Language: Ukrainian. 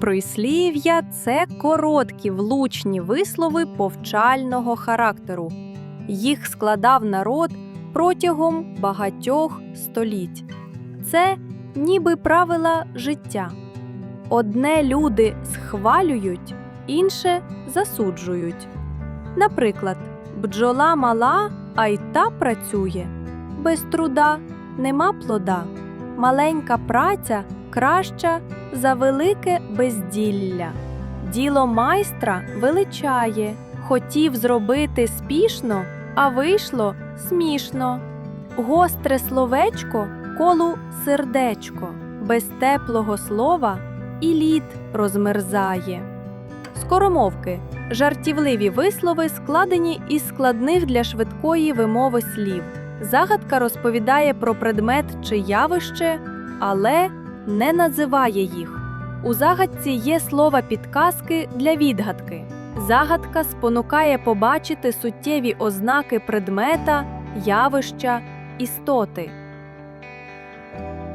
Прислів'я це короткі влучні вислови повчального характеру. Їх складав народ протягом багатьох століть. Це ніби правила життя. Одне люди схвалюють, інше засуджують. Наприклад, бджола мала, а й та працює. Без труда нема плода. Маленька праця краща за велике безділля. Діло майстра величає, хотів зробити спішно, а вийшло смішно. Гостре словечко колу сердечко, без теплого слова і лід розмерзає. Скоромовки жартівливі вислови складені із складних для швидкої вимови слів. Загадка розповідає про предмет чи явище, але не називає їх. У загадці є слова підказки для відгадки. Загадка спонукає побачити суттєві ознаки предмета, явища, істоти.